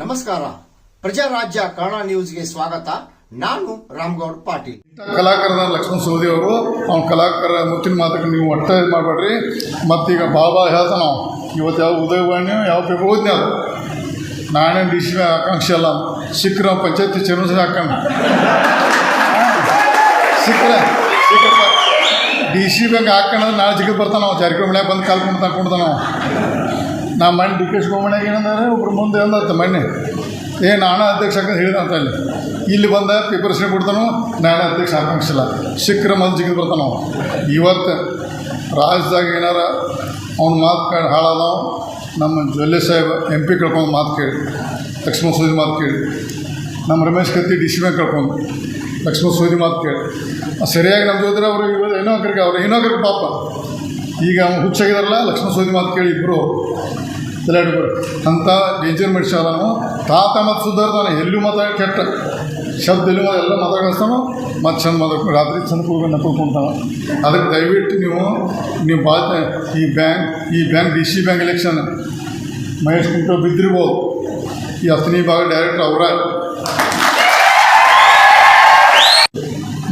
ನಮಸ್ಕಾರ. ಪ್ರಜಾರಾಜ್ಯ ಕನ್ನಡ ನ್ಯೂಸ್ಗೆ ಸ್ವಾಗತ. ನಾನು ರಾಮ್ಗೌಡ್ ಪಾಟೀಲ್. ಕಲಾಕಾರದ ಲಕ್ಷ್ಮಣ ಸೋದಿ ಅವರು, ಅವ್ನ ಕಲಾಕಾರ ಮುತ್ತಿನ ಮಾತಕ್ಕೆ ನೀವು ಒಟ್ಟೆ ಮಾಡಬೇಡ್ರಿ. ಮತ್ತೀಗ ಬಾಬಾ ಹೇಳ್ತಾನ ನಾವು ಇವತ್ತು ಯಾವ ಉದಯವಾಣಿ ಯಾವ ಪೇಪರ್ ಓದ್ನಿ ಅದು. ನಾನೇನು ಡಿ ಸಿ ಆಕಾಂಕ್ಷೆ ಅಲ್ಲ. ಸಿಕ್ಕರ ಪಂಚಾಯತಿ ಚೇರ್ಮನ್ ಹಾಕೊಂಡು ಸಿಕ್ಕರ ಡಿ ಸಿ ಬ್ಯಾಂಕ್ ಹಾಕೊಂಡ್ರೆ ನಾಳೆ ಜಿಗಿದು ಬರ್ತಾನೆ? ನಾವು ಜಾರಕಿಹೊಳಿ ಬಂದು ಕಾಲ್ಕೊಂಡು ತಗೊಂಡ್ತಾನ ನಾವು ನಾ ಮಣ್ಣು ಡಿ ಕೆ ಶಿವಮಣ್ಯಾಗ ಏನಂದ್ರೆ, ಒಬ್ರು ಮುಂದೆ ಅಂದತ್ತ ಮಣ್ಣೆ. ಏ, ನಾನು ಅಧ್ಯಕ್ಷ ಅಂತ ಹೇಳಿದಂತ ಅಲ್ಲಿ ಇಲ್ಲಿ ಬಂದ ಪೇಪರ್ಸ್ನೇ ಕೊಡ್ತಾನೋ ನಾಳೆ ಅಧ್ಯಕ್ಷ ಆಕಾಂಕ್ಷಿಲ್ಲ ಸಿಕ್ಕರ ಮಂದಿ ಜಿಗಿದು ಬರ್ತಾನ? ಅವ ಇವತ್ತು ರಾಜ್ಯದಾಗ ಏನಾರ ಅವ್ನ ಮಾತು ಕೇಳಿ ಹಾಳಾದವ? ನಮ್ಮ ಜೊಲ್ಲೆ ಸಾಹೇಬ್ ಎಂ ಪಿ ಕಳ್ಕೊಂಡು ಮಾತು ಕೇಳಿ. ಲಕ್ಷ್ಮಣ ಸೂದಿ ಮಾತು ಕೇಳಿ. ನಮ್ಮ Ramesh Katti D C bank ಕಳ್ಕೊಂಡು. ಲಕ್ಷ್ಮಣ ಸೋದಿ ಮಾತು ಕೇಳಿ. ಸರಿಯಾಗಿ ನಮ್ಮ ಜೊತೆ ಅವರು ಒಬ್ಬರಿಗೆ ಅವ್ರು ಏನೋ ಒಬ್ಬರಿಗೆ ಪಾಪ. ಈಗ ಅವ್ನು ಹುಚ್ಚಾಗಿದಾರಲ್ಲ, ಲಕ್ಷ್ಮಣ ಸೋದಿ ಮಾತು ಕೇಳಿ ಇಬ್ಬರು ತಲೆಯಾಡ್ಬಿಡು ಅಂಥ ಡೇಂಜರ್ ಮನುಷ್ಯ ಅದಾನು ತಾತ ಮತ್ತು ಸುಧಾರ್ದಾನೆ ಎಲ್ಲೂ ಮಾತಾಡಿ ಕೆಟ್ಟ. ಶಬ್ದ ಎಲ್ಲೂ ಎಲ್ಲ ಮಾತಾಡಿಸ್ತಾನು, ಮತ್ತು ಚಂದ ಮಾತಾಡ್ಕೊಂಡು ರಾತ್ರಿ ಚಂದ ಕೂಡ ಕೂತ್ಕೊಂತಾನ ಅದಕ್ಕೆ ದಯವಿಟ್ಟು ನೀವು ನೀವು ಬಾ ಈ ಬ್ಯಾಂಕ್ ಈ bank, D C bank election, Mahesh ಕುಂಟು ಬಿದ್ದಿರ್ಬೋದು. ಈ ಹತ್ತನೇ ಭಾಗ ಡೈರೆಕ್ಟರ್ ಅವರ.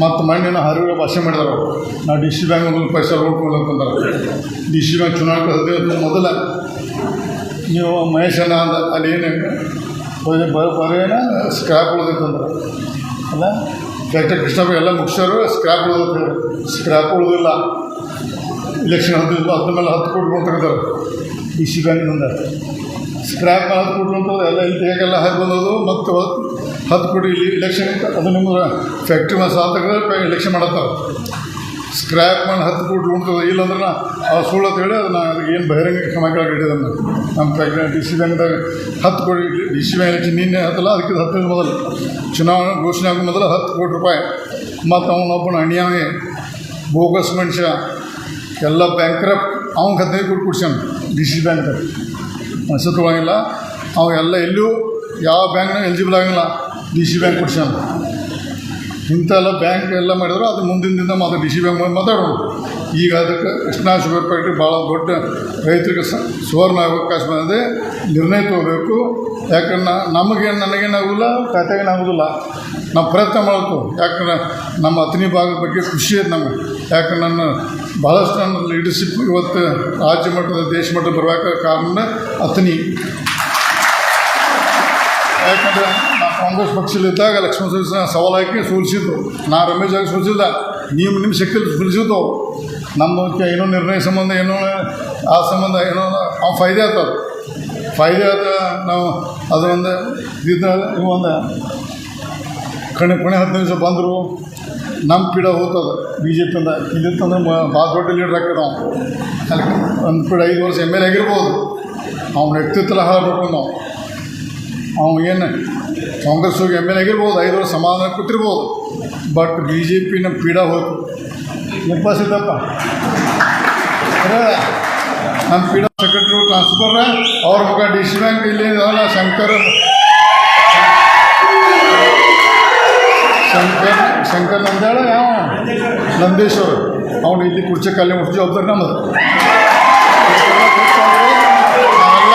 ಮತ್ತು ಮಣ್ಣಿನ ಹರಿವು ಭಾಷೆ ಮಾಡಿದಾರೆ. ನಾವು ಡಿ ಸಿ ಬ್ಯಾಂಕ್ ಒಂದು ಪೈಸೆ ನೋಡ್ಕೊಂಡು ಅಂತಂದ್ರೆ ಡಿ ಸಿ ಬ್ಯಾಂಕ್ ಚುನಾವಣೆ ಮೊದಲ. ನೀವು ಮಹೇಶನ ಅಂದ, ಅಲ್ಲಿ ಏನು ಬರೇನ ಸ್ಕ್ರ್ಯಾಪ್ ಉಳಿದಿತ್ತಂದ್ರೆ ಅಲ್ಲ? ಡಾಕ್ಟರ್ ಕೃಷ್ಣಪ್ಪ ಎಲ್ಲ ಮುಗಿಸೋರು ಸ್ಕ್ರ್ಯಾಪ್ ಉಳಿದ್ರು ಸ್ಕ್ರ್ಯಾಪ್ ಉಳಿದಿಲ್ಲ. ಇಲೆಕ್ಷನ್ ಹದಿನೈದು ಅದ್ರ ಮೇಲೆ ಹತ್ತು ಕೋಟಿ ಕೊಟ್ಟಿರ್ತಾರೆ ಡಿ ಸಿ ಬ್ಯಾಂಕ್ನಿಂದ ಸ್ಕ್ರ್ಯಾಪ್ ಹತ್ತು ಕೊಟ್ಟು ಎಲ್ಲ ಇಲ್ಲಿ ಹೇಗೆಲ್ಲ ಹಾಕಿ ಬಂದದು ಮತ್ತು ಹತ್ತು ಕೋಟಿ ಇಲ್ಲಿ ಇಲೆಕ್ಷನ್ ಇತ್ತು, ಅದು ನಿಮ್ಮ ಫ್ಯಾಕ್ಟ್ರಿ ಮೇಲೆ ಸಾಲ ತೆಗೆದ್ರೆ ಇಲೆಕ್ಷನ್ ಮಾಡತ್ತಾರೆ. ಸ್ಕ್ರ್ಯಾಪ್ ಮಾಡಿ ಹತ್ತು ಕೋಟಿ ಉಂಟದ ಇಲ್ಲಾಂದ್ರೆ ನಾ ಸುಳ್ಳು ಅಂತ ಹೇಳಿ ಅದನ್ನ ಏನು ಬಹಿರಂಗ ಕ್ರಮ ಕೆಳಗಿಟ್ಟಿದ್ದನ್ನು ನಮ್ಮ ಫ್ಯಾಕ್ಟ್ರಿ ಡಿ ಸಿ ಬ್ಯಾಂಕ್ದಾಗ ಹತ್ತು ಕೋಟಿ ಡಿ ಸಿ ಬ್ಯಾಂಕ್ ಎಲೆಕ್ಷನ್ ನಿನ್ನೆ ಹತ್ತಲ್ಲ ಅದಕ್ಕೆ ಹತ್ತನೇ ಮೊದಲು. ಚುನಾವಣೆ ಘೋಷಣೆ ಆಗೋ ಮೊದಲು ಹತ್ತು ಕೋಟಿ ರೂಪಾಯಿ. ಮತ್ತು ಅವನೊಬ್ಬನ ಅಣ್ಣಿಯಾಗೆ ಬೋಗಸ್ ಮನುಷ್ಯ, ಎಲ್ಲ ಬ್ಯಾಂಕ್ರಪ್ಟ್ ಅವ್ನಿಗೆ ಹದಿನೈದು ಕೋಟಿ ಕೊಡ್ಸ್ಯಾನ ಡಿ ಸಿ ಬ್ಯಾಂಕ್ದಾಗ ತೊಗೊಳಂಗಿಲ್ಲ ಅವ ಎಲ್ಲ ಎಲ್ಲೂ ಯಾವ ಬ್ಯಾಂಕ್ನಾಗ ಎಲಿಜಿಬಲ್ ಆಗಂಗಿಲ್ಲ. ಡಿ ಸಿ ಬ್ಯಾಂಕ್ ಕೊಡ್ಸ್ಯಾನ ಇಂಥೆಲ್ಲ ಬ್ಯಾಂಕ್ ಎಲ್ಲ ಮಾಡಿದ್ರು, ಅದು ಮುಂದಿನ ದಿನ ಮಾತ್ರ ಡಿ ಸಿ ಬ್ಯಾಂಕ್ ಮಾತಾಡೋದು ಈಗ ಅದಕ್ಕೆ ಕೃಷ್ಣಾ ಶುಗರ್ ಫ್ಯಾಕ್ಟ್ರಿ ಭಾಳ ದೊಡ್ಡ ರೈತರಿಗೆ ಸುವರ್ಣ ಅವಕಾಶ ಬಂದಿದೆ. ನಿರ್ಣಯ ತಗೋಬೇಕು. ಯಾಕಂದ್ರೆ ನಮಗೇನು ನನಗೇನಾಗಲ್ಲ ಖಾತೆಗೇನಾಗೋದಿಲ್ಲ ನಾವು ಪ್ರಯತ್ನ ಮಾಡಬೇಕು. ಯಾಕಂದ್ರೆ ನಮ್ಮ ಅತ್ನಿ ಭಾಗದ ಬಗ್ಗೆ ಖುಷಿ ಐತೆ ನಮಗೆ. ಯಾಕಂದ್ರೆ ನನ್ನ ಭಾಳಷ್ಟು ನನ್ನ ಲೀಡರ್ಶಿಪ್ ಇವತ್ತು ರಾಜ್ಯ ಮಟ್ಟದ, ದೇಶ ಮಟ್ಟದ ಬರಬೇಕಾದ ಕಾರಣ ಅತ್ನಿ ಯಾಕಂದರೆ ಕಾಂಗ್ರೆಸ್ ಪಕ್ಷದಲ್ಲಿದ್ದಾಗ ಲಕ್ಷ್ಮಣ ಸವದಿ ಸವಾಲು ಹಾಕಿ ಸೋಲಿಸಿದ್ರು. ನಾ ರಮೇಶ್ ಆಗಿ ಸೋಲಿಸಿದ್ದ ನೀವು ನಿಮ್ಮ ಶಕ್ತಿಯಲ್ಲಿ ಸೋಲಿಸಿದ್ದು ನಮ್ಮ ಏನೋ ನಿರ್ಣಯ ಸಂಬಂಧ, ಏನೋ ಆ ಸಂಬಂಧ, ಏನೋ ಅವ್ನು ಫಾಯ್ದೆ ಆಗ್ತದೆ ಫಾಯ್ದೆ ಆದ ನಾವು ಅದರೊಂದು ಇವು ಒಂದು ಕಣೆ ಕೊನೆ ಹತ್ತು ನಿಮಿಷ ಬಂದರು. ನಮ್ಮ ಪೀಡ ಹೋಗ್ತದೆ ಬಿ ಜೆ ಪಿಯಿಂದ ಇಲ್ಲಿತ್ತಂದ್ರೆ ಭಾಳ ದೊಡ್ಡ ಲೀಡರ್ ಆಗ್ತದೆ ಅಲ್ಲಿ ಒಂದು ಪೀಡ ಐದು ವರ್ಷ ಎಂ ಎಲ್ ಎ ಆಗಿರ್ಬೋದು. ಅವ್ನ ವ್ಯಕ್ತಿತ್ವ ಹಾಳಬೇಕು ನಾವು. ಅವ್ನು ಏನು ಕಾಂಗ್ರೆಸ್ ಹೋಗಿ ಎಂ ಎಲ್ ಆಗಿರ್ಬೋದು, ಐದು ವರ್ಷ ಸಮಾಧಾನ ಕೊಟ್ಟಿರ್ಬೋದು. ಬಟ್ ಬಿ ಜೆ ಪಿನ ಪೀಡ ಹೋಯ್ತು. ಸಿದ್ದಪ್ಪ ನಮ್ಮ ಪೀಡ ಸೆಕ್ರೆಟ್ರಿ ಟ್ರಾನ್ಸ್ಫರ್ ಅವ್ರ ಮಗ ಡಿ ಸಿ ಬ್ಯಾಂಕ್ ಇಲ್ಲಿ ಶಂಕರ್. ಶಂಕರ್ ಶಂಕರ್ ನಂದ್ಯಾಳ ಯಾವ? ನಂದೇಶ್ವರ್. ಅವನು ಇಲ್ಲಿ ಕುರ್ಚಿ ಕಲ್ಲಿ ಮುಟ್ಟಿ ಜವಾಬ್ದಾರಿ ನಮ್ಮದು ನಾವೆಲ್ಲ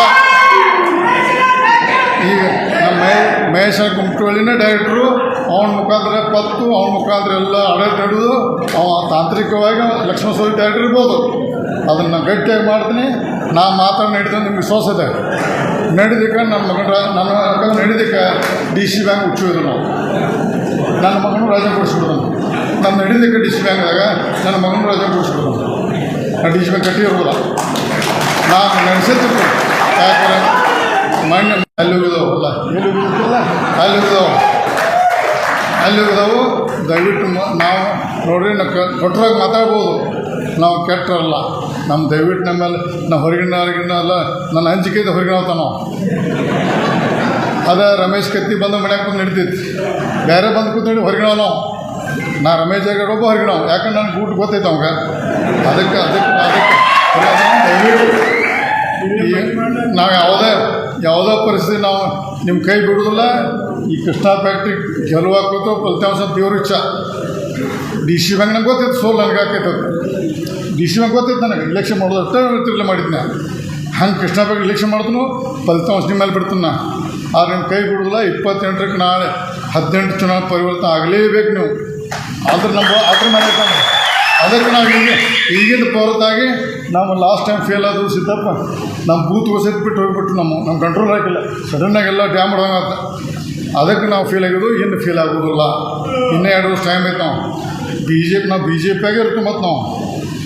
ಈಗ ನಮ್ಮ ಮಹೇ ಮಹೇಶ ಕುಮಟಳ್ಳಿನೇ ಡೈರೆಕ್ಟ್ರು ಅವನ ಮುಖಾಂತರ ಪತ್ತು, ಅವನ ಮುಖಾಂತರ ಎಲ್ಲ ಅಡಟ್ ನಡೆದು ಅವ ತಾಂತ್ರಿಕವಾಗಿ ಲಕ್ಷ್ಮಣ ಸೋದಿ ಡೈರೆಕ್ಟರ್ ಇರ್ಬೋದು. ಅದನ್ನು ಗಟ್ಟಿಯಾಗಿ ಮಾಡ್ತೀನಿ. ನಾ ಮಾತ್ರ ನಡೀತೀನಿ ನಿಮ್ಗೆ ವಿಶ್ವಾಸ ಇದೆ ನಡೀದಕ್ಕೆ ನನ್ನ ಮಗನ ನನ್ನ ಮಗ ನಡೀದಕ್ಕೆ ಡಿ ಸಿ ಬ್ಯಾಂಕ್ ಹುಚ್ಚಿದ್ರು ನಾವು. ನನ್ನ ಮಗನೂ ರಾಜ ಕೊಡಿಸ್ಬಿಡೋದು ನಮ್ಮ ನಡೀದಕ್ಕೆ ಡಿ ಸಿ ಬ್ಯಾಂಕ್ದಾಗ ನನ್ನ ಮಗನೂ ರಾಜ ಕೊಡಿಸ್ಬಿಡೋದು ನಾ ಡಿ ಸಿ ಬ್ಯಾಂಕ್ ಕಟ್ಟಿರೋದಿಲ್ಲ ನಾನು ನಡೆಸಿರ್ತೀನಿ ಯಾಕಂದ್ರೆ ಮಣ್ಣು ಅಲ್ಲಿ ಅಲ್ಲ. ಎಲ್ಲಿ ಹೋಗಿದ್ದಲ್ಲ ಅಲ್ಲಿ ಹೋಗಿದಾವು ಅಲ್ಲಿ ಹೋಗಿದಾವು ದಯವಿಟ್ಟು ನಾವು ನೋಡ್ರಿ, ನಾವು ಕೊಟ್ಟರಾಗ ಮಾತಾಡ್ಬೋದು. ನಾವು ಕೆಟ್ಟರಲ್ಲ. ನಮ್ಮ ದಯವಿಟ್ಟು ನಮ್ಮಲ್ಲಿ ನಾವು ಹೊರಗಿನ ಹೊರಗಿನ ಅಲ್ಲ ನನ್ನ ಹಂಚಿಕೆ ಇದೆ ಹೊರಗಿನ ಹೋಗ್ತಾವ ನಾವು ಅದ ರಮೇಶ್ ಕತ್ತಿ ಬಂದು ಮನ್ಯಾಗ ಬಂದು ನಡೀತೈತಿ. ಬೇರೆ ಬಂದು ಕೂತ್ಕೊಂಡು ಹೊರಗಿನ ನಾವು ನಾ ರಮೇಶ್ ಜಾಗ ಒಬ್ಬ ಹೊರಗಿನ ಯಾಕಂದ್ರೆ ನನಗೆ ಊಟ ಗೊತ್ತೈತೆ ಅವಾಗ. ಅದಕ್ಕೆ ಅದಕ್ಕೆ ಅದಕ್ಕೆ. ದಯವಿಟ್ಟು ನಾವು ಯಾವುದೇ ಯಾವುದೇ ಪರಿಸ್ಥಿತಿ ನಾವು ನಿಮ್ಮ ಕೈ ಬಿಡೋದಿಲ್ಲ ಈ ಕೃಷ್ಣ ಫ್ಯಾಕ್ಟ್ರಿ ಗೆಲುವಾಕೋತು ಫಲಿತಾಂಶ ದೇವ್ರ ಇಚ್ಛ. ಡಿ ಸಿ ಬ್ಯಾಂಕ್ ನಂಗೆ ಗೊತ್ತಿತ್ತು, ಸೋಲ್ ನನಗೆ ಹಾಕೈತೆ ಡಿ ಸಿ ಬ್ಯಾಂಕ್ ಗೊತ್ತಿತ್ತು ನನಗೆ ಇಲೆಕ್ಷನ್ ಮಾಡೋದು ಅಷ್ಟೇ ತಿರ್ಲೆ ಮಾಡಿದ್ನ. ಹಂಗೆ ಕೃಷ್ಣ ಫ್ಯಾಕ್ಟ್ರಿ ಇಲೆಕ್ಷನ್ ಮಾಡಿದ್ನು ಫಲಿತಾಂಶ ನಿಮ್ಮ ಮೇಲೆ ಬಿಡ್ತೀನಿ. ನಾ ಆದ್ರೆ ನಿಮ್ಮ ಕೈ ಬಿಡೋದಿಲ್ಲ ಇಪ್ಪತ್ತೆಂಟರಕ್ಕೆ ನಾಳೆ ಹದಿನೆಂಟು ಚುನಾವಣೆ ಪರಿವರ್ತನೆ ಆಗಲೇಬೇಕು ನೀವು. ಆದ್ರೆ ನಮ್ಮ ಆದ್ರೆ ಇಟ್ಕೊಂಡು ಅದಕ್ಕೆ ನಾವು ಹಿಂಗೆ ಈಗಿನ ಹೊರತಾಗಿ ನಾವು ಲಾಸ್ಟ್ ಟೈಮ್ ಫೇಲ್ ಆದರೂ ಸಿದ್ದಪ್ಪ ನಮ್ಮ ಬೂತ್ ಸಹಿತ ಬಿಟ್ಟು ಹೋಗ್ಬಿಟ್ಟು ನಮ್ಮ ನಮ್ಮ ಕಂಟ್ರೋಲ್ ಆಗಿಲ್ಲ ಸಡನ್ನಾಗೆಲ್ಲ ಡ್ಯಾಮ್ ಹೊಡೆದಂಗೆ ಅದಕ್ಕೆ ನಾವು ಫೇಲ್ ಆಗಿದ್ದು ಇನ್ನು ಫೇಲ್ ಆಗೋದಿಲ್ಲ. ಇನ್ನೂ ಎರಡು ವರ್ಷ ಟೈಮ್ ಐತೆ ನಾವು. ಬಿ ಜೆ ಪಿ ನಾವು ಬಿ ಜೆ ಪಿಯಾಗೆ ಇರ್ತೀವಿ ಮತ್ತು ನಾವು.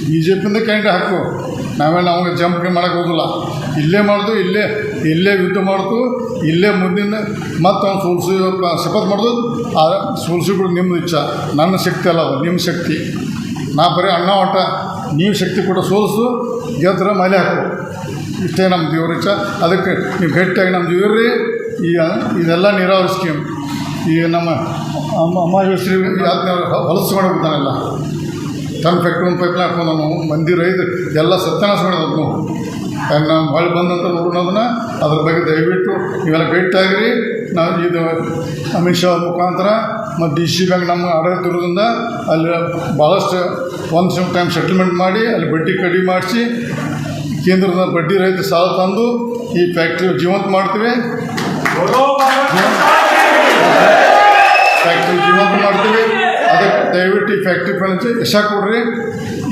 ಬಿ ಜೆ ಪಿಯಿಂದ ಕ್ಯಾಂಡಿಡೇಟ್ ಹಾಕು ನಾವೇ ಅವಾಗ ಜಂಪ್ ಮಾಡೋಕೆ ಹೋಗೋದಿಲ್ಲ. ಇಲ್ಲೇ ಮಾಡ್ದು, ಇಲ್ಲೇ ಇಲ್ಲೇ ಯುದ್ಧ ಮಾಡ್ತು ಇಲ್ಲೇ ಮುಂದಿನ ಮತ್ತು ಅವ್ನು ಸೋಲ್ಸಿ ಶಪಥ ಮಾಡ್ದು, ಆ ಸೋಲ್ಸಿ ಬಿಡು ನಿಮ್ಮದು ಇಚ್ಛ. ನನ್ನ ಶಕ್ತಿ ಅಲ್ಲ ಅದು ನಿಮ್ಮ ಶಕ್ತಿ. ನಾ ಬರೀ ಅಣ್ಣ ಒಟ್ಟ ನೀವು ಶಕ್ತಿ ಕೊಟ್ಟು ಸೋಲಿಸು ಗೆದ್ರೆ ಮೈಲೆ ಹಾಕು ಇಷ್ಟೇ ನಮ್ಮ ದೇವ್ರ ಇಚ್ಛ. ಅದಕ್ಕೆ ನೀವು ಗಟ್ಟಿಯಾಗಿ ನಮ್ಮ ದೇವ್ರಿ ಈ ಇದೆಲ್ಲ ನೀರಾವರಿ ಸ್ಕೀಮ್ ಈ ನಮ್ಮ ಅಮ್ಮ ಅಮ್ಮ ಹೆಸ್ರಿ ಹೊಲಸು ಬಿಡ್ತಾನೆಲ್ಲ ತನ್ನ ಫ್ಯಾಕ್ಟ್ರಿ ಒಂದು ಪೈಪ್ಲೈನ್ ಹಾಕೊಂಡು ನಾವು ಮಂದಿರ ಐದು ಎಲ್ಲ ಸತ್ಯನಾಶ ಮಾಡಿದ್ರು ಹೊಳ್ಳಿ ಬಂದಂತ ನೋಡೋದನ್ನ ಅದ್ರ ಬಗ್ಗೆ ದಯವಿಟ್ಟು ಇವೆಲ್ಲ ಭೇಟಿಯಾಗಿರಿ. ನಾವು ಇದು ಅಮಿತ್ ಶಾ ಮುಖಾಂತರ ಮತ್ತು ಡಿ ಸಿ ಬ್ಯಾಂಕ್ ನಮ್ಮ ಆಡಳಿತ ಇರೋದ್ರಿಂದ ಅಲ್ಲಿ ಭಾಳಷ್ಟು ಒಂದು ಸಮ್ ಟೈಮ್ ಸೆಟಲ್ಮೆಂಟ್ ಮಾಡಿ ಅಲ್ಲಿ ಬಡ್ಡಿ ಕಡಿಮೆ ಮಾಡಿಸಿ ಕೇಂದ್ರದ ಬಡ್ಡಿ ರಹಿತ ಸಾಲ ತಂದು ಈ ಫ್ಯಾಕ್ಟ್ರಿ ಜೀವಂತ ಮಾಡ್ತೀವಿ. ಫ್ಯಾಕ್ಟ್ರಿ ಜೀವಂತ ಮಾಡ್ತೀವಿ. ಅದಕ್ಕೆ ದಯವಿಟ್ಟು ಈ ಫ್ಯಾಕ್ಟ್ರಿ ಫೈನಾನ್ಸ್ ಯಶ ಕೊಡ್ರಿ.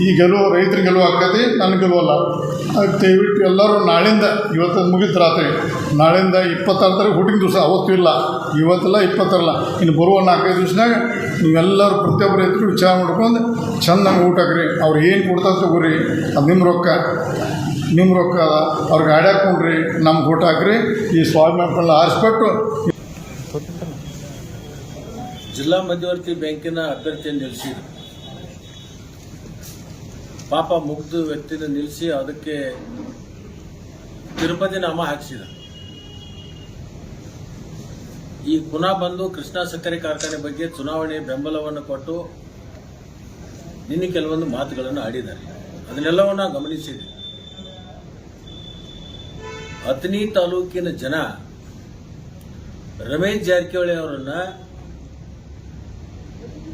ಈ ಗೆಲುವು ರೈತರ ಗೆಲುವು ಆಗ್ತದೆ ನನ್ನ ಗೆಲುವಲ್ಲ ಅದಕ್ಕೆ ದಯವಿಟ್ಟು ಎಲ್ಲರೂ ನಾಳಿಂದ ಇವತ್ತು ಮುಗಿತು ರಾತ್ರಿ. ನಾಳಿಂದ ಇಪ್ಪತ್ತಾರು ತಾರೀಕು ಹುಟ್ಟಿನ ದಿವಸ, ಅವತ್ತು ಇಲ್ಲ. ಇವತ್ತಲ್ಲ ಇಪ್ಪತ್ತರಲ್ಲ. ಇನ್ನು ಬರುವ ನಾಲ್ಕೈದು ದಿವಸನಾಗ ನೀವೆಲ್ಲರೂ ಪ್ರತಿಯೊಬ್ಬರು ರೈತರು ವಿಚಾರ ಮಾಡ್ಕೊಂಡು ಚಂದಂಗೆ ಊಟ ಹಾಕ್ರಿ. ಅವ್ರು ಏನು ಕೊಡ್ತಾರೆ ತಗೋರಿ. ಅದು ನಿಮ್ಮ ರೊಕ್ಕ. ನಿಮ್ಮ ರೊಕ್ಕ ಅದ. ಅವ್ರಿಗೆ ಗಾಡಿ ಹಾಕ್ಕೊಂಡ್ರಿ ನಮ್ಗೆ ಊಟ ಹಾಕ್ರಿ. ಈ ಮಕ್ಕಳನ್ನ ಆರಿಸ್ಬಿಟ್ಟು. ಜಿಲ್ಲಾ ಮಧ್ಯವರ್ತಿ ಬ್ಯಾಂಕಿನ ಅಭ್ಯರ್ಥಿಯನ್ನು ನಿಲ್ಲಿಸಿದ್ರು ಪಾಪ ಮುಗ್ಧ ವ್ಯಕ್ತಿನ ನಿಲ್ಲಿಸಿ ಅದಕ್ಕೆ ತಿರುಪತಿ ನಾಮ ಹಾಕಿಸಿದ. ಈ ಪುನಃ ಬಂದು ಕೃಷ್ಣಾ ಸಕ್ಕರೆ ಕಾರ್ಖಾನೆ ಬಗ್ಗೆ ಚುನಾವಣೆ ಬೆಂಬಲವನ್ನು ಕೊಟ್ಟು ನಿನ್ನೆ ಕೆಲವೊಂದು ಮಾತುಗಳನ್ನು ಆಡಿದ್ದಾರೆ. ಅದನ್ನೆಲ್ಲವನ್ನ ಗಮನಿಸಿದೆ ಅತ್ನಿ ತಾಲೂಕಿನ ಜನ ರಮೇಶ್ ಜಾರಕಿಹೊಳಿ ಅವರನ್ನ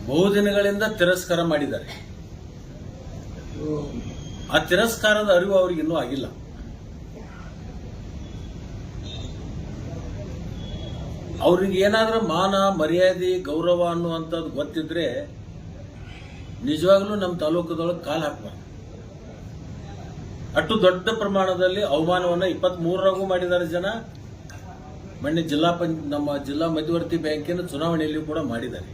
ಬಹುದಿನಗಳಿಂದ ತಿರಸ್ಕಾರ ಮಾಡಿದ್ದಾರೆ. ಆ ತಿರಸ್ಕಾರದ ಅರಿವು ಅವ್ರಿಗೆ ಇನ್ನೂ ಆಗಿಲ್ಲ. ಅವ್ರಿಗೆ ಏನಾದ್ರೂ ಮಾನ, ಮರ್ಯಾದೆ, ಗೌರವ ಅನ್ನುವಂಥದ್ದು ಗೊತ್ತಿದ್ರೆ ನಿಜವಾಗ್ಲೂ ನಮ್ಮ ತಾಲೂಕದೊಳಗೆ ಕಾಲು ಹಾಕ್ಬಾರ್ದು. ಅಷ್ಟು ದೊಡ್ಡ ಪ್ರಮಾಣದಲ್ಲಿ ಅವಮಾನವನ್ನು ಇಪ್ಪತ್ತ್ ಮೂರರಾಗೂ ಮಾಡಿದ್ದಾರೆ ಜನ. ಮೊನ್ನೆ ಜಿಲ್ಲಾ ಪಂಚ, ನಮ್ಮ ಜಿಲ್ಲಾ ಮಧ್ಯವರ್ತಿ ಬ್ಯಾಂಕಿನ ಚುನಾವಣೆಯಲ್ಲಿ ಕೂಡ ಮಾಡಿದ್ದಾರೆ.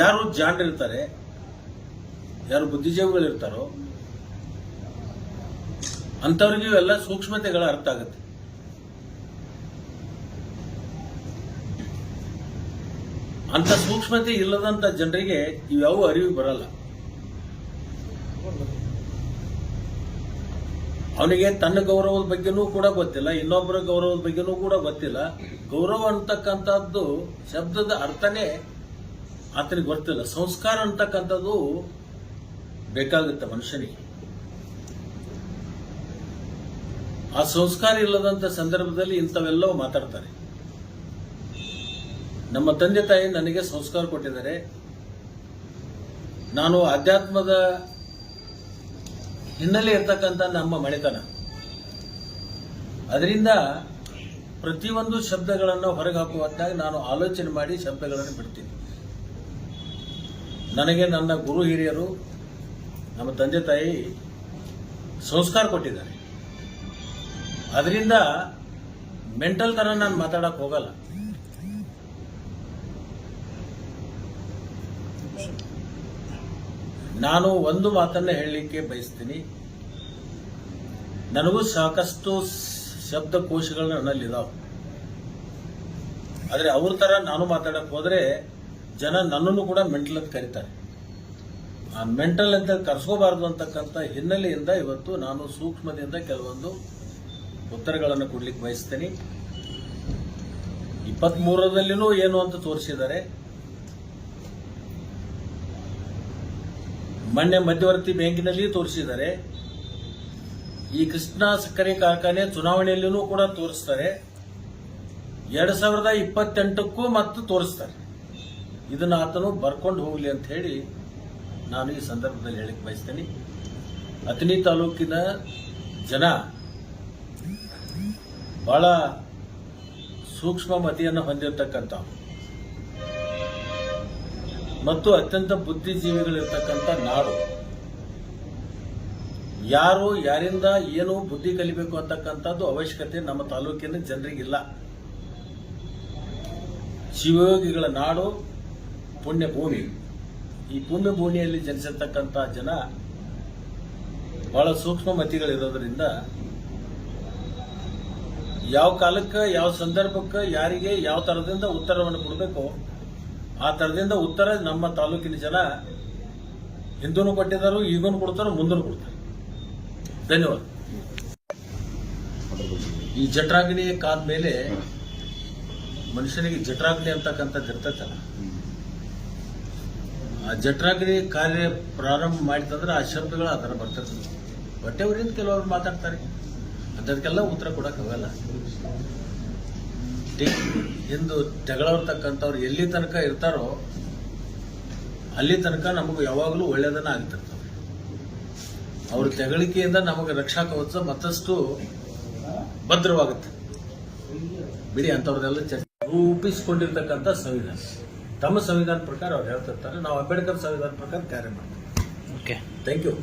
ಯಾರು ಜಾಣರಿರ್ತಾರೆ ಯಾರು ಬುದ್ಧಿಜೀವಿಗಳಿರ್ತಾರೋ ಅಂಥವ್ರಿಗೆ ಇವೆಲ್ಲ ಸೂಕ್ಷ್ಮತೆಗಳ ಅರ್ಥ ಆಗುತ್ತೆ. ಅಂತ ಸೂಕ್ಷ್ಮತೆ ಇಲ್ಲದಂತ ಜನರಿಗೆ ಇವ್ಯಾವ ಅರಿವು ಬರಲ್ಲ. ಅವನಿಗೆ ತನ್ನ ಗೌರವದ ಬಗ್ಗೆನೂ ಕೂಡ ಗೊತ್ತಿಲ್ಲ, ಇನ್ನೊಬ್ಬರ ಗೌರವದ ಬಗ್ಗೆನೂ ಕೂಡ ಗೊತ್ತಿಲ್ಲ. ಗೌರವ ಅಂತಕ್ಕಂಥದ್ದು ಶಬ್ದದ ಅರ್ಥನೇ ಆತನಿಗೆ ಗೊತ್ತಿಲ್ಲ. ಸಂಸ್ಕಾರ ಅಂತಕ್ಕಂಥದ್ದು ಬೇಕಾಗುತ್ತೆ ಮನುಷ್ಯನಿಗೆ. ಆ ಸಂಸ್ಕಾರ ಇಲ್ಲದಂತ ಸಂದರ್ಭದಲ್ಲಿ ಇಂಥವೆಲ್ಲವೂ ಮಾತಾಡ್ತಾರೆ. ನಮ್ಮ ತಂದೆ ತಾಯಿ ನನಗೆ ಸಂಸ್ಕಾರ ಕೊಟ್ಟಿದ್ದಾರೆ. ನಾನು ಆಧ್ಯಾತ್ಮದ ಹಿನ್ನೆಲೆ ಇರ್ತಕ್ಕಂಥ ನಮ್ಮ ಮಳೆತನ ಅದರಿಂದ ಪ್ರತಿಯೊಂದು ಶಬ್ದಗಳನ್ನು ಹೊರಗೆ ಹಾಕುವಂತಾಗ ನಾನು ಆಲೋಚನೆ ಮಾಡಿ ಶಬ್ದಗಳನ್ನು ಬಿಡ್ತೀನಿ. ನನಗೆ ನನ್ನ ಗುರು ಹಿರಿಯರು, ನಮ್ಮ ತಂದೆ ತಾಯಿ ಸಂಸ್ಕಾರ ಕೊಟ್ಟಿದ್ದಾರೆ. ಅದರಿಂದ ಮೆಂಟಲ್ ಥರ ನಾನು ಮಾತಾಡಕ್ ಹೋಗಲ್ಲ. ನಾನು ಒಂದು ಮಾತನ್ನ ಹೇಳಲಿಕ್ಕೆ ಬಯಸ್ತೀನಿ. ನನಗೂ ಸಾಕಷ್ಟು ಶಬ್ದಕೋಶಗಳು ನನ್ನಲ್ಲಿದಾವೆ. ಆದರೆ ಅವ್ರ ಥರ ನಾನು ಮಾತಾಡಕ್ಕೆ ಹೋದ್ರೆ ಜನ ನನ್ನನ್ನು ಕೂಡ ಮೆಂಟಲ್ ಅಂತ ಕರೀತಾರೆ. ಆ ಮೆಂಟಲ್ ಅಂತ ಕರ್ಸ್ಕೋಬಾರ್ದು ಅಂತಕ್ಕಂಥ ಹಿನ್ನೆಲೆಯಿಂದ ಇವತ್ತು ನಾನು ಸೂಕ್ಷ್ಮದಿಂದ ಕೆಲವೊಂದು ಉತ್ತರಗಳನ್ನು ಕೊಡ್ಲಿಕ್ಕೆ ಬಯಸ್ತೇನೆ. ಇಪ್ಪತ್ತ್ ಮೂರರಲ್ಲಿನೂ ಏನು ಅಂತ ತೋರಿಸಿದ್ದಾರೆ. ಮೊನ್ನೆ ಮಧ್ಯವರ್ತಿ ಬ್ಯಾಂಕಿನಲ್ಲಿ ತೋರಿಸಿದ್ದಾರೆ. ಈ ಕೃಷ್ಣ ಸಕ್ಕರೆ ಕಾರ್ಖಾನೆ ಚುನಾವಣೆಯಲ್ಲಿನೂ ಕೂಡ ತೋರಿಸ್ತಾರೆ. ಎರಡು ಸಾವಿರದ ಇಪ್ಪತ್ತೆಂಟಕ್ಕೂ ಮತ್ತು ತೋರಿಸ್ತಾರೆ. ಇದನ್ನ ಆತನು ಬರ್ಕೊಂಡು ಹೋಗಲಿ ಅಂತ ಹೇಳಿ ನಾನು ಈ ಸಂದರ್ಭದಲ್ಲಿ ಹೇಳಕ್ ಬಯಸ್ತೇನೆ. ಅಥಣಿ ತಾಲೂಕಿನ ಜನ ಬಹಳ ಸೂಕ್ಷ್ಮ ಮತಿಯನ್ನು ಹೊಂದಿರತಕ್ಕಂಥ ಮತ್ತು ಅತ್ಯಂತ ಬುದ್ಧಿಜೀವಿಗಳಿರ್ತಕ್ಕಂಥ ನಾಡು. ಯಾರು, ಯಾರಿಂದ ಏನು ಬುದ್ಧಿ ಕಲಿಬೇಕು ಅಂತಕ್ಕಂಥದ್ದು ಅವಶ್ಯಕತೆ ನಮ್ಮ ತಾಲೂಕಿನ ಜನರಿಗಿಲ್ಲ. ಶಿವಯೋಗಿಗಳ ನಾಡು ಪುಣ್ಯ ಭೂಮಿ. ಈ ಪುಣ್ಯ ಭೂಮಿಯಲ್ಲಿ ಜನಿಸಿರ್ತಕ್ಕಂಥ ಜನ ಬಹಳ ಸೂಕ್ಷ್ಮ ಮತಿಗಳಿರೋದ್ರಿಂದ ಯಾವ ಕಾಲಕ್ಕೆ, ಯಾವ ಸಂದರ್ಭಕ್ಕೆ, ಯಾರಿಗೆ, ಯಾವ ತರದಿಂದ ಉತ್ತರವನ್ನು ಕೊಡಬೇಕು ಆ ತರದಿಂದ ಉತ್ತರ ನಮ್ಮ ತಾಲೂಕಿನ ಜನ ಹಿಂದೂ ಕೊಟ್ಟಿದ್ದಾರೆ ಈಗೂ ಕೊಡ್ತಾರೆ ಮುಂದೂ ಕೊಡ್ತಾರೆ. ಧನ್ಯವಾದ. ಈ ಜಠರಾಗ್ನಿ ಕಾದ ಮೇಲೆ ಮನುಷ್ಯನಿಗೆ ಜಠರಾಗ್ನಿ ಅಂತಕ್ಕಂಥದ್ದು ಇರ್ತೈತಲ್ಲ. ಆ ಕಾರ್ಯ ಪ್ರಾರಂಭ ಮಾಡಿತಂದ್ರೆ ಆ ಶಬ್ದಗಳು ಆ ಥರ ಬರ್ತದೆ ಹೊಟ್ಟೆವರಿಂದ ಕೆಲವರು ಮಾತಾಡ್ತಾರೆ. ಅದಕ್ಕೆಲ್ಲ ಉತ್ತರ ಕೊಡೋಕ್ಕಾಗಲ್ಲ ಎಂದು ಇಂದು ತೆಗಳರ್ತಕ್ಕಂಥವ್ರು ಎಲ್ಲಿ ತನಕ ಇರ್ತಾರೋ ಅಲ್ಲಿ ತನಕ ನಮಗೆ ಯಾವಾಗಲೂ ಒಳ್ಳೆಯದನ್ನ ಆಗ್ತಿರ್ತವೆ ಅವ್ರ ತೆಗಳಿಕೆಯಿಂದ ನಮಗೆ ರಕ್ಷಾ ಕವಚ ಮತ್ತಷ್ಟು ಭದ್ರವಾಗುತ್ತೆ. ಬಿಡಿ, ಅಂಥವ್ರದೆಲ್ಲ ಚರ್ಚೆ ರೂಪಿಸಿಕೊಂಡಿರ್ತಕ್ಕಂಥ ಸಂವಿಧಾನ. ತಮ್ಮ ಸಂವಿಧಾನ ಪ್ರಕಾರ ಅವ್ರು ಹೇಳ್ತಿರ್ತಾರೆ. ನಾವು ಅಂಬೇಡ್ಕರ್ ಸಂವಿಧಾನ ಪ್ರಕಾರ ಕಾರ್ಯ ಮಾಡ್ತೀವಿ. Okay thank you